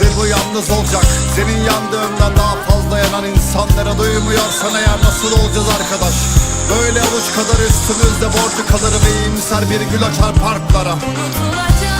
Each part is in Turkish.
ve bu yalnız olacak. Senin yandığından daha fazla yanan insanlara duymuyorsan eğer nasıl olacağız arkadaş? Böyle avuç kadar üstümüzde borcu kalır ve iyimser bir gül açar parklara. Unutulacak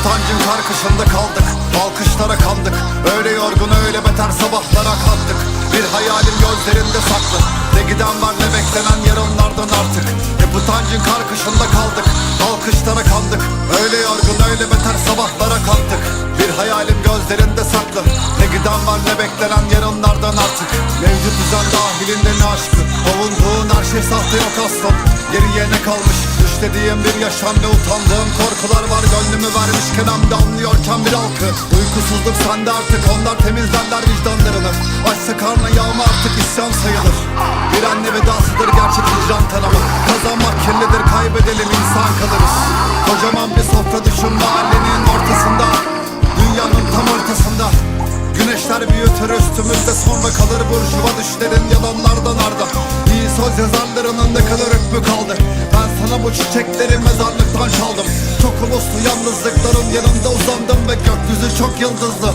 utancın karkışında kaldık Alkışlara kandık. Öyle yorgun öyle beter sabahlara kalktık Bir hayalim gözlerinde saklı. Ne giden var ne beklenen yarınlardan artık. Hep utancın karkışında kaldık Alkışlara kandık. Öyle yorgun öyle beter sabahlara kalktık Bir hayalim gözlerinde saklı. Ne giden var ne beklenen yarınlardan artık. Mevcut düzen dahilinde ne aşkı? Avunduğun her şey sahte yok aslan. Geriye ne kalmış Düşlediğim bir yaşam ve utandığım korkular var Gönlümü vermişken hem de anlıyorken bir halkı. Uykusuzluk sende artık onlar temizlerler vicdanlarını. Açsa karnı yağma artık isyan sayılır. Bir anne vedasıdır gerçek hicran tanımı. Kazanmak kirlidir kaybedelim insan kalırız. Kocaman bir sofra düşün mahallenin ortasında. Dünyanın tam ortasında. Güneşler büyütür üstümüzde sonra kalır burjuva düşlerin bu çiçekleri mezarlıktan çaldım. Çok uluslu yalnızlıkların yanında uzandım ve gökyüzü çok yıldızlı